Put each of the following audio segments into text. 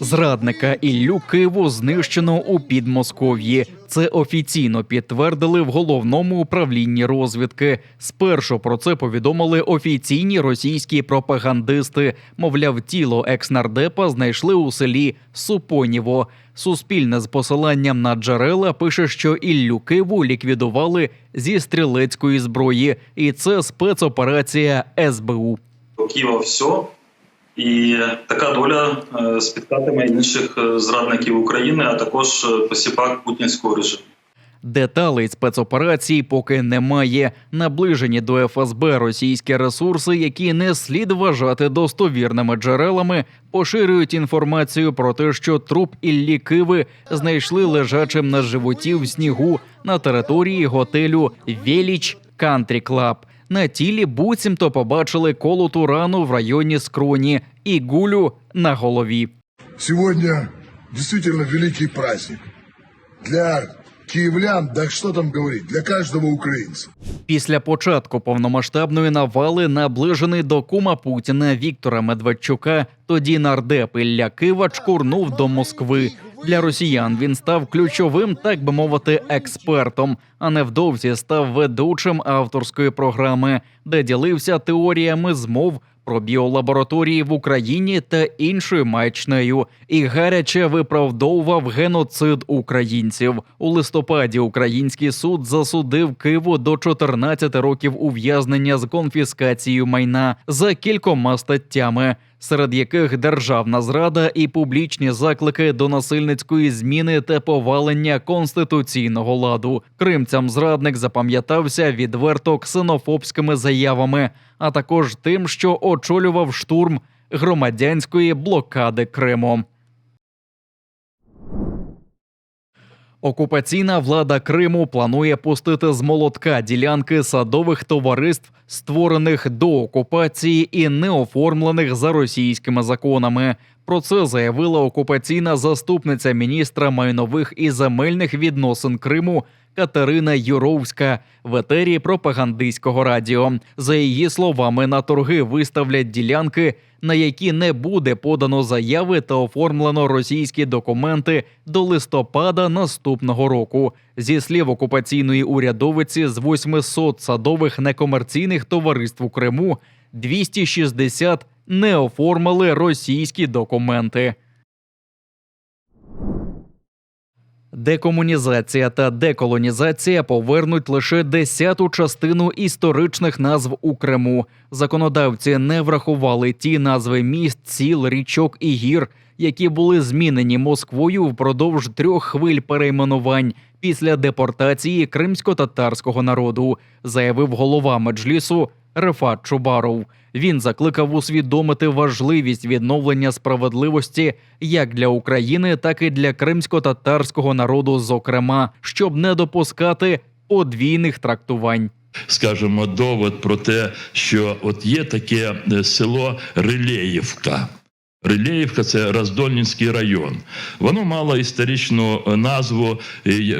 Зрадника Іллю Киву знищено у Підмосков'ї. Це офіційно підтвердили в головному управлінні розвідки. Спершу про це повідомили офіційні російські пропагандисти. Мовляв, тіло екснардепа знайшли у селі Супоніво. Суспільне з посиланням на джерела пише, що Іллю Киву ліквідували зі стрілецької зброї, і це спецоперація СБУ. Києва все. І така доля е, спіткатиме інших е, зрадників України, а також е, посіпак путінського режиму. Деталей спецоперації поки немає. Наближені до ФСБ російські ресурси, які не слід вважати достовірними джерелами, поширюють інформацію про те, що труп Іллі Киви знайшли лежачим на животі в снігу на території готелю Веліч Кантрі Клаб. На тілі буцімто побачили колоту рану в районі скроні і гулю на голові. Сьогодні дійсно великий праздник для киевлян, да что там говорить, для каждого украинца. Після початку повномасштабної навали, наближений до кума Путіна Віктора Медведчука, тоді нардеп Ілля Кива чкурнув до Москви. Для росіян він став ключовим, так би мовити, експертом, а невдовзі став ведучим авторської програми, де ділився теоріями змов про біолабораторії в Україні та іншою маячнею і гаряче виправдовував геноцид українців. У листопаді український суд засудив Киву до 14 років ув'язнення з конфіскацією майна за кількома статтями. Серед яких державна зрада і публічні заклики до насильницької зміни та повалення конституційного ладу. Кримцям зрадник запам'ятався відверто ксенофобськими заявами, а також тим, що очолював штурм громадянської блокади Криму. Окупаційна влада Криму планує пустити з молотка ділянки садових товариств, створених до окупації і не оформлених за російськими законами. Про це заявила окупаційна заступниця міністра майнових і земельних відносин Криму Катерина Юровська в етері пропагандистського радіо. За її словами, на торги виставлять ділянки, на які не буде подано заяви та оформлено російські документи до листопада наступного року. Зі слів окупаційної урядовиці, з 800 садових некомерційних товариств у Криму 260 не оформили російські документи. Декомунізація та деколонізація повернуть лише десяту частину історичних назв у Криму. Законодавці не врахували ті назви міст, сіл, річок і гір, які були змінені Москвою впродовж трьох хвиль перейменувань після депортації кримсько-татарського народу, заявив голова меджлісу Рефат Чубаров. Він закликав усвідомити важливість відновлення справедливості як для України, так і для кримсько-татарського народу, зокрема, щоб не допускати подвійних трактувань. скажімо, довод про те, що от є таке е, село Рилеївка. Рилеївка це Роздольницький район. Воно мало історичну е, назву,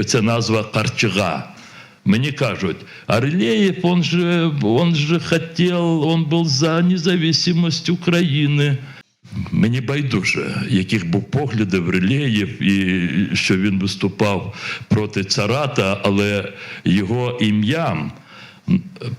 це назва Карчага. Мені кажуть, а Рилеєв, он же, он же хотів, он був за незалежність України. Мені байдуже, яких був погляди в Рилеєв, і що він виступав проти царата, але його ім'ям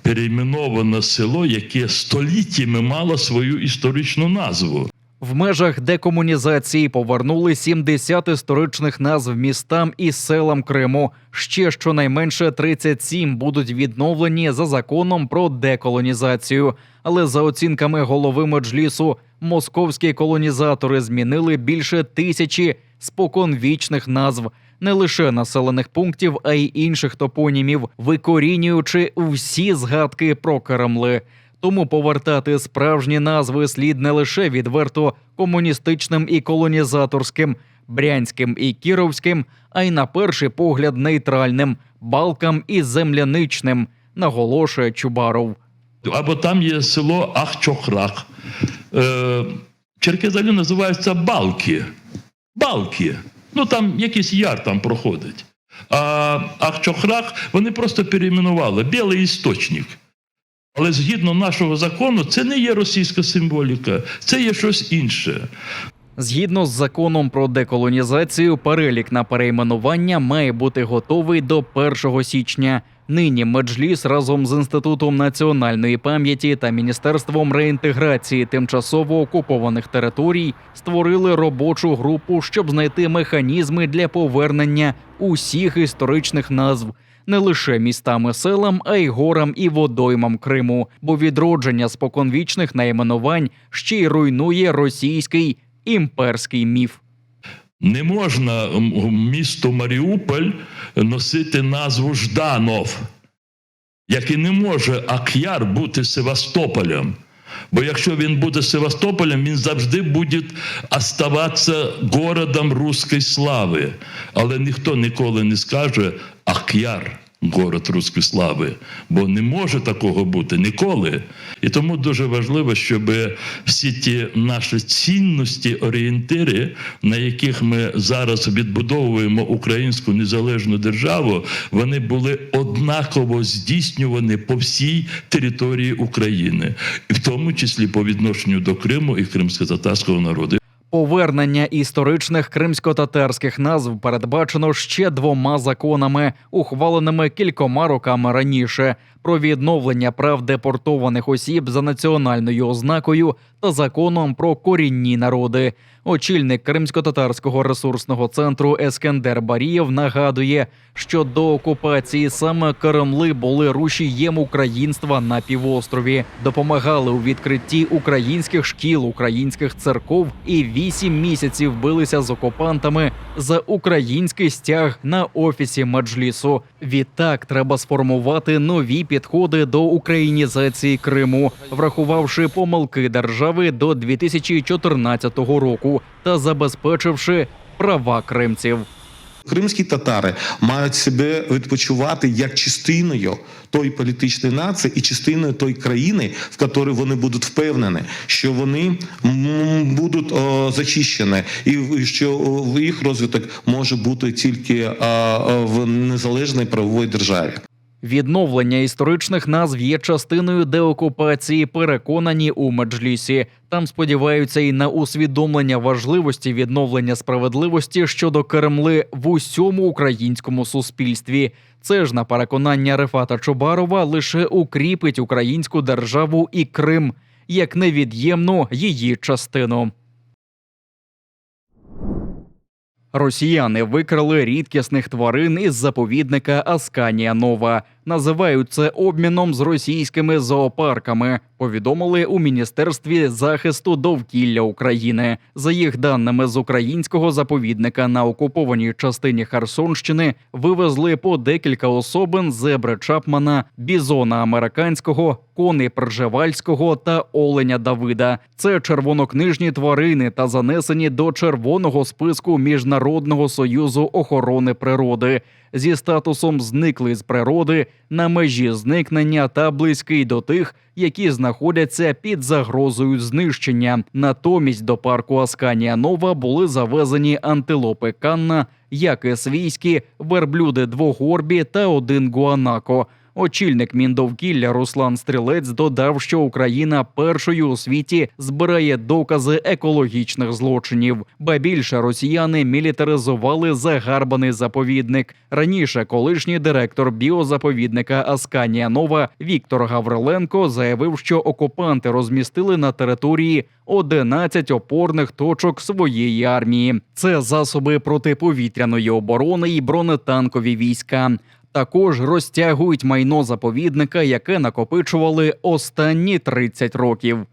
перейменовано село, яке століттями мало свою історичну назву. В межах декомунізації повернули 70 історичних назв містам і селам Криму. Ще щонайменше 37 будуть відновлені за законом про деколонізацію. Але за оцінками голови меджлісу, московські колонізатори змінили більше тисячі споконвічних назв. Не лише населених пунктів, а й інших топонімів, викорінюючи всі згадки про Кремли. Тому повертати справжні назви слід не лише відверто комуністичним і колонізаторським, брянським і кіровським, а й на перший погляд нейтральним балкам і земляничним, наголошує Чубаров. Або там є село Ахчохрах. Е, Черкезалі називаються Балки. Балки. Ну там якийсь яр там проходить. А Ахчохрах вони просто перейменували Білий істочник. Але згідно нашого закону, це не є російська символіка, це є щось інше. Згідно з законом про деколонізацію, перелік на перейменування має бути готовий до 1 січня. Нині Меджліс разом з інститутом національної пам'яті та міністерством реінтеграції тимчасово окупованих територій створили робочу групу, щоб знайти механізми для повернення усіх історичних назв. Не лише містам і селам, а й горам і водоймам Криму, бо відродження споконвічних найменувань ще й руйнує російський імперський міф. Не можна місту Маріуполь носити назву Жданов, як і не може Ак'яр бути Севастополем. Бо якщо він буде Севастополем, він завжди буде оставатися городом руської слави. Але ніхто ніколи не скаже Ак'яр. Город руської слави, бо не може такого бути ніколи. І тому дуже важливо, щоб всі ті наші цінності, орієнтири, на яких ми зараз відбудовуємо українську незалежну державу, вони були однаково здійснювані по всій території України, в тому числі по відношенню до Криму і кримсько-татарського народу. Повернення історичних кримсько-татарських назв передбачено ще двома законами, ухваленими кількома роками раніше, про відновлення прав депортованих осіб за національною ознакою та законом про корінні народи. Очільник кримсько-татарського ресурсного центру Ескендер Барієв нагадує, що до окупації саме Кремли були рушієм українства на півострові, допомагали у відкритті українських шкіл, українських церков і вісім місяців билися з окупантами за український стяг на офісі Меджлісу. Відтак треба сформувати нові підходи до українізації Криму, врахувавши помилки держави до 2014 року та забезпечивши права кримців. Кримські татари мають себе відпочивати як частиною тої політичної нації і частиною тої країни, в якій вони будуть впевнені, що вони будуть о, зачищені, і що їх розвиток може бути тільки о, в незалежній правовій державі. Відновлення історичних назв є частиною деокупації, переконані у Меджлісі. Там сподіваються і на усвідомлення важливості відновлення справедливості щодо Кремли в усьому українському суспільстві. Це ж на переконання Рефата Чубарова лише укріпить українську державу і Крим як невід'ємну її частину. Росіяни викрали рідкісних тварин із заповідника Асканія Нова. Називають це обміном з російськими зоопарками. Повідомили у міністерстві захисту довкілля України. За їх даними з українського заповідника на окупованій частині Херсонщини вивезли по декілька особин зебри Чапмана, бізона американського, кони Пржевальського та оленя Давида. Це червонокнижні тварини та занесені до червоного списку Міжнародного союзу охорони природи зі статусом зниклий з природи на межі зникнення та близький до тих, які знаходяться під загрозою знищення. Натомість до парку Асканія Нова були завезені антилопи Канна, яки свійські, верблюди двогорбі та один гуанако. Очільник Міндовкілля Руслан Стрілець додав, що Україна першою у світі збирає докази екологічних злочинів. Ба більше росіяни мілітаризували загарбаний заповідник. Раніше колишній директор біозаповідника Асканія Нова Віктор Гавриленко заявив, що окупанти розмістили на території 11 опорних точок своєї армії. Це засоби протиповітряної оборони і бронетанкові війська. Також розтягують майно заповідника, яке накопичували останні 30 років.